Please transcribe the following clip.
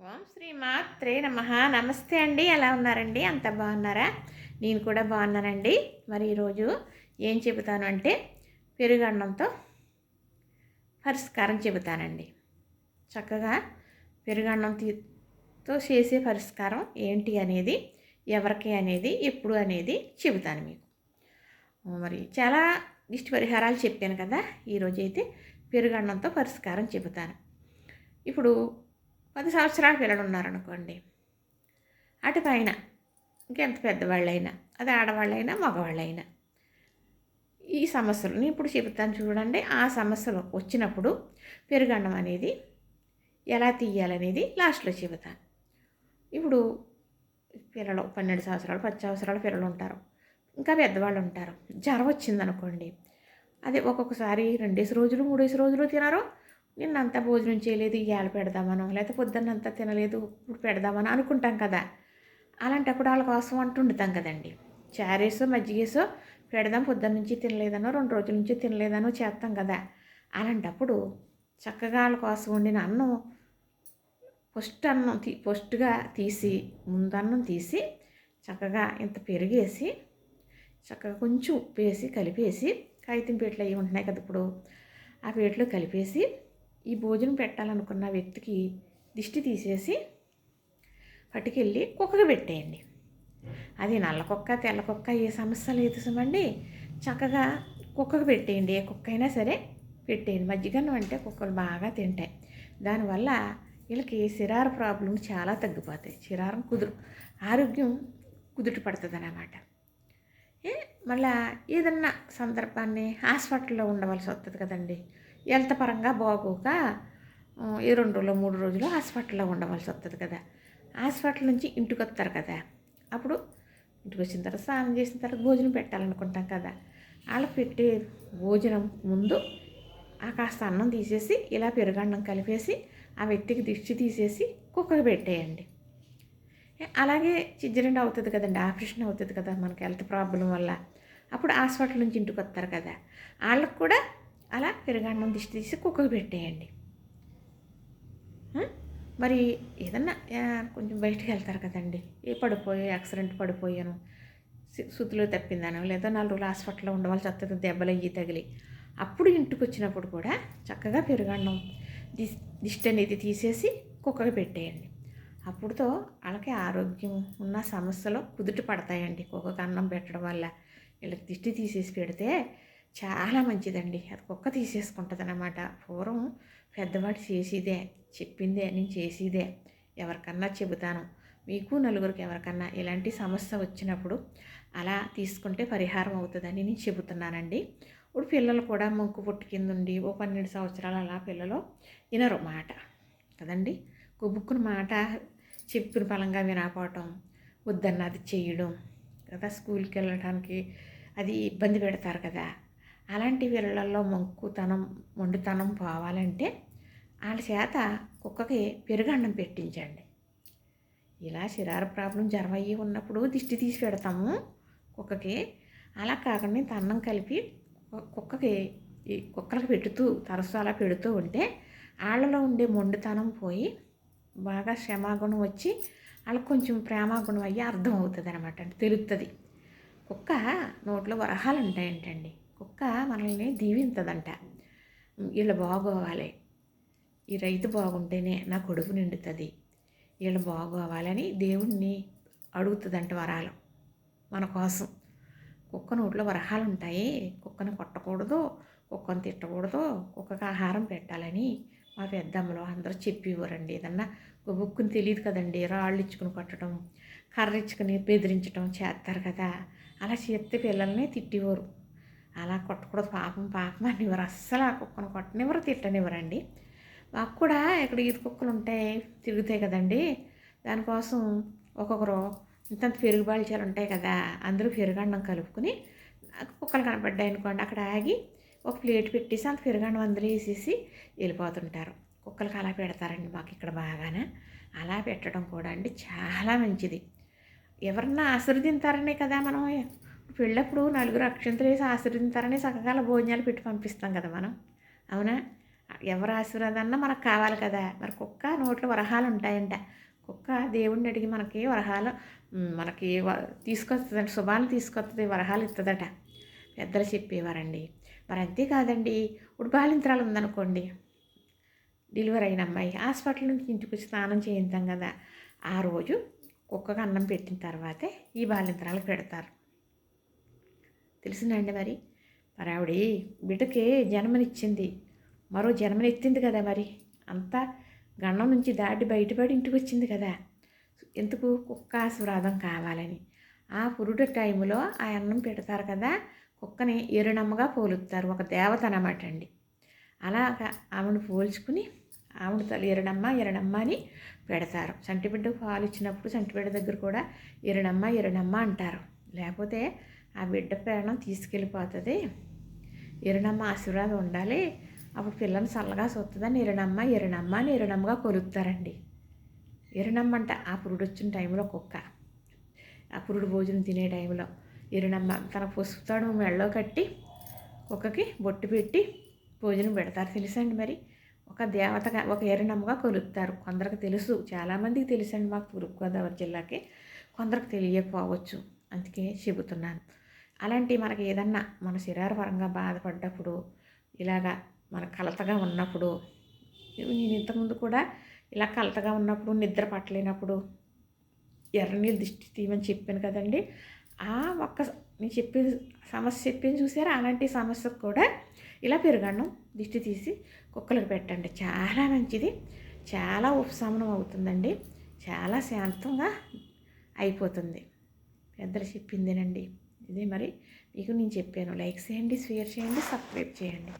ఓం శ్రీ మాత్రే నమ. నమస్తే అండి. ఎలా ఉన్నారండి? అంత బాగున్నారా? నేను కూడా బాగున్నానండి. మరి ఈరోజు ఏం చెబుతాను అంటే పెరుగన్నంతో పరిష్కారం చెబుతానండి. చక్కగా పెరుగన్నం తీతో చేసే పరిష్కారం ఏంటి అనేది ఎవరికి అనేది ఎప్పుడు అనేది చెబుతాను మీకు. మరి చాలా దిష్టి పరిహారాలు చెప్పాను కదా. ఈరోజైతే పెరుగన్నంతో పరిష్కారం చెబుతాను. ఇప్పుడు పది సంవత్సరాల పిల్లలు ఉన్నారనుకోండి అటు పైన ఇంకెంత పెద్దవాళ్ళైనా అది ఆడవాళ్ళైనా మగవాళ్ళైనా ఈ సమస్యలు నేను ఇప్పుడు చెబుతాను చూడండి ఆ సమస్యలు వచ్చినప్పుడు పెరుగన్నం అనేది ఎలా తీయాలనేది లాస్ట్లో చెబుతాను. ఇప్పుడు పిల్లలు పన్నెండు సంవత్సరాలు పది సంవత్సరాల పిల్లలు ఉంటారు ఇంకా పెద్దవాళ్ళు ఉంటారు జ్వరం వచ్చిందనుకోండి అది ఒక్కొక్కసారి రెండేసి రోజులు మూడేసి రోజులు తినరు నిన్నంతా భోజనం చేయలేదు ఇవాళ పెడదామనో లేకపోతే పొద్దున్నంతా తినలేదు ఇప్పుడు పెడదామని అనుకుంటాం కదా. అలాంటప్పుడు వాళ్ళ కోసం అంటూ వండుతాం కదండి. చారేసో మజ్జిగేసో పెడదాం పొద్దున్న నుంచి తినలేదనో రెండు రోజుల నుంచి తినలేదనో చేస్తాం కదా. అలాంటప్పుడు చక్కగా వాళ్ళ కోసం వండిన అన్నం ఫస్ట్ అన్నం తీ ఫస్ట్గా తీసి ముందు అన్నం తీసి చక్కగా ఇంత పెరిగేసి చక్కగా కొంచెం ఉప్పు వేసి కలిపేసి కాగితం పీటలు అవి ఉంటున్నాయి కదా ఇప్పుడు ఆ పీటలు కలిపేసి ఈ భోజనం పెట్టాలనుకున్న వ్యక్తికి దిష్టి తీసేసి పట్టుకెళ్ళి కుక్కకి పెట్టేయండి. అది నల్ల కుక్క తెల్ల కుక్క ఏ సమస్య లేదు సుమండి. చక్కగా కుక్కకు పెట్టేయండి. ఏ కుక్క అయినా సరే పెట్టేయండి. మజ్జిగన్నం అంటే కుక్కలు బాగా తింటాయి. దానివల్ల వీళ్ళకి శిరార ప్రాబ్లం చాలా తగ్గిపోతాయి. శిరారం కుదురు ఆరోగ్యం కుదుట పడుతుంది అన్నమాట మళ్ళా ఏదన్నా సందర్భాన్ని హాస్పిటల్లో ఉండవలసి వస్తుంది కదండి. హెల్త్ పరంగా బాగోక ఈ రెండు రోజులు మూడు రోజులు హాస్పిటల్లో ఉండవలసి వస్తుంది కదా. హాస్పిటల్ నుంచి ఇంటికి వస్తారు కదా. అప్పుడు ఇంటికి వచ్చిన తర్వాత స్నానం చేసిన తర్వాత భోజనం పెట్టాలనుకుంటాం కదా. అలా పెట్టే భోజనం ముందు ఆ కాస్త అన్నం తీసేసి ఇలా పెరుగన్నం కలిపేసి ఆ వ్యక్తికి దిష్టి తీసేసి కుక్కకు పెట్టేయండి. అలాగే చిజ్జరెండు అవుతుంది కదండి ఆపరేషన్ అవుతుంది కదా మనకి హెల్త్ ప్రాబ్లం వల్ల. అప్పుడు హాస్పిటల్ నుంచి ఇంటికి వస్తారు కదా. వాళ్ళకు కూడా అలా పెరుగన్నం దిష్టి తీసి కుక్కకు పెట్టేయండి. మరి ఏదన్నా కొంచెం బయటకు వెళ్తారు కదండి. ఏ పడిపోయి యాక్సిడెంట్ పడిపోయాను సి- సుతులు తప్పిందాను లేదా నాలుగు రోజులు హాస్పిటల్లో ఉండవలసి వస్తుంది దెబ్బలు అయ్యి తగిలి అప్పుడు ఇంటికి వచ్చినప్పుడు కూడా చక్కగా పెరుగన్నం దిస్ దిష్టి అనేది తీసేసి కుక్కకు పెట్టేయండి. అప్పుడుతో వాళ్ళకి ఆరోగ్యం ఉన్న సమస్యలు కుదుట పడతాయండి. కుక్కకు అన్నం పెట్టడం వల్ల వీళ్ళకి దిష్టి తీసేసి పెడితే చాలా మంచిదండి. అది కుక్క తీసేసుకుంటుంది అనమాట పూర్వం పెద్దవాడు చేసేదే చెప్పిందే నేను చేసేదే. ఎవరికన్నా చెబుతాను. మీకు నలుగురికి ఎవరికన్నా ఇలాంటి సమస్య వచ్చినప్పుడు అలా తీసుకుంటే పరిహారం అవుతుందని నేను చెబుతున్నానండి. ఇప్పుడు పిల్లలు కూడా ముక్కు పుట్టు కింద ఉండి ఓ పన్నెండు సంవత్సరాలు అలా పిల్లలు వినరు మాట. కదండి? గొబ్బుక్కున మాట చెప్పిన ఫలంగా వినకపోవటం వద్దన్నది చేయడం కదా? స్కూల్కి వెళ్ళడానికి అది ఇబ్బంది పెడతారు కదా? అలాంటి వీళ్ళల్లో మొక్కుతనం మొండితనం పోవాలంటే వాళ్ళ చేత కుక్కకి పెరుగన్నం పెట్టించండి. ఇలా శిరార ప్రాబ్లం జ్వరం అయ్యి ఉన్నప్పుడు దిష్టి తీసి పెడతాము కుక్కకి. అలా కాకుండా ఇంత అన్నం కలిపి కు- కుక్కకి కుక్కలకు కుక్కలకి పెడుతూ తరచు అలా పెడుతూ ఉంటే వాళ్ళలో ఉండే మొండితనం పోయి బాగా క్షమాగుణం వచ్చి వాళ్ళకి కొంచెం ప్రేమాగుణం అయ్యి అర్థం అవుతుంది అనమాట అంటే తెలుస్తుంది కుక్క నోట్లో వరహాలు ఉంటాయంటండి. కుక్క మనల్ని దీవింతదంట. వీళ్ళు బాగోవాలి. ఈ రైతు బాగుంటేనే నా కొడుకు నిండుతుంది. వీళ్ళు బాగోవాలని దేవుణ్ణి అడుగుతుందంట వరాలు మన కోసం. కుక్క నోట్లో వరహాలు ఉంటాయి. కుక్కను కొట్టకూడదు కుక్కను తిట్టకూడదు కుక్కకు ఆహారం పెట్టాలని మా పెద్దమ్మలు అందరూ చెప్పేవారండి. ఏదన్నా బుక్కుని తెలియదు కదండి. రాళ్ళు ఇచ్చుకుని కొట్టడం కర్ర ఇచ్చుకుని బెదిరించడం చేస్తారు కదా. అలా చేస్తే పిల్లల్ని తిట్టేవారు. అలా కొట్టకూడదు. పాపం పాపం అనివ్వరు అస్సలు ఆ కుక్కను కొట్టనివ్వరు తిట్టనివ్వరండి. మాకు కూడా ఇక్కడ ఈత కుక్కలు ఉంటాయి తిరుగుతాయి కదండి. దానికోసం ఒక్కొక్కరు ఇంతంత పెరుగు బాల్చాలు ఉంటాయి కదా అందరూ పెరుగన్నం కలుపుకుని కుక్కలు కనపడ్డాయి అనుకోండి. అక్కడ ఆగి ఒక ప్లేట్ పెట్టేసి అంత పెరుగన్నం అందరూ వేసేసి వెళ్ళిపోతుంటారు. కుక్కలకి అలా పెడతారండి మాకు ఇక్కడ బాగానే. అలా పెట్టడం కూడా అండి చాలా మంచిది. ఎవరన్నా ఆశీర్వదింతారనే కదా మనం పెళ్ళప్పుడు నలుగురు అక్షంతలు వేసి ఆశీర్వదించారని సకకాల భోజనాలు పెట్టి పంపిస్తాం కదా మనం. అవునా? ఎవరు ఆశీర్వాదన్నా మనకు కావాలి కదా. మరి కుక్క నోట్లో వరహాలు ఉంటాయంట. కుక్క దేవుడిని అడిగి మనకి వరహాలు మనకి తీసుకొస్తుందండి శుభాలు తీసుకొస్తుంది వరహాలు ఇస్తుందట పెద్దలు చెప్పేవారండి. మరి అంతేకాదండి ఇప్పుడు బాలింతరాలు ఉందనుకోండి. డెలివరీ అయిన అమ్మాయి హాస్పిటల్ నుంచి ఇంటికి వచ్చి స్నానం చేయిద్దాం కదా. ఆ రోజు కుక్కకు అన్నం పెట్టిన తర్వాతే ఈ బాలింతరాలకు పెడతారు. తెలిసిందండి మరి? మరి ఆవిడ బిడ్డకి జన్మనిచ్చింది. మరో జన్మనెత్తింది కదా మరి. అంతా గండం నుంచి దాటి బయటపడి ఇంటికి వచ్చింది కదా. ఎందుకు కుక్క ఆశీర్వాదం కావాలని. ఆ పురుడు టైంలో ఆ అన్నం పెడతారు కదా. కుక్కని ఎరునమ్మగా పోలుస్తారు. ఒక దేవత అన్నమాట అండి. అలాగా ఆమెను పోల్చుకుని ఆవిడ తల ఎరడమ్మ ఎరడమ్మ అని పెడతారు. సంటిబిడ్డకు పాలు ఇచ్చినప్పుడు సంటిబిడ్డ దగ్గర కూడా ఎరడమ్మ ఎరడమ్మ అంటారు. లేకపోతే ఆ బిడ్డ ప్రాణం తీసుకెళ్ళిపోతుంది. ఇరణమ్మ ఆశీర్వాదం ఉండాలి. అప్పుడు పిల్లని చల్లగా సొత్తదని ఇరణమ్మ ఇరణమ్మ అని ఇరణమ్మగా కొలుస్తారండి. ఇరణమ్మ అంట ఆ పురుడు వచ్చిన టైంలో కుక్క. ఆ పురుడు భోజనం తినే టైంలో ఇరణమ్మ తన పుసుపుతాడు మెళ్ళో కట్టి కుక్కకి బొట్టు పెట్టి భోజనం పెడతారు. తెలుసండి మరి? ఒక దేవతగా ఒక ఎరణమ్మగా కొలుస్తారు. కొందరికి తెలుసు. చాలామందికి తెలుసండి మాకు తూర్పుగోదావరి జిల్లాకి. కొందరికి తెలియకపోవచ్చు. అందుకే చెబుతున్నాను. అలాంటి మనకి ఏదన్నా మన శరీరపరంగా బాధపడ్డప్పుడు ఇలాగా మన కలతగా ఉన్నప్పుడు నేను ఇంతకుముందు కూడా ఇలా కలతగా ఉన్నప్పుడు నిద్ర పట్టలేనప్పుడు ఎర్రనీళ్ళు దిష్టి తీయమని చెప్పాను కదండి. ఆ ఒక్క నేను చెప్పిన సమస్య చెప్పింది చూసారా? అలాంటి సమస్యకు కూడా ఇలా పెరుగన్నం దిష్టి తీసి కుక్కలకు పెట్టండి. చాలా మంచిది. చాలా ఉపశమనం అవుతుందండి. చాలా శాంతంగా అయిపోతుంది. పెద్దలు చెప్పిందేనండి. ఇదే మరి మీకు నేను చెప్పాను. లైక్ చేయండి షేర్ చేయండి సబ్స్క్రైబ్ చేయండి.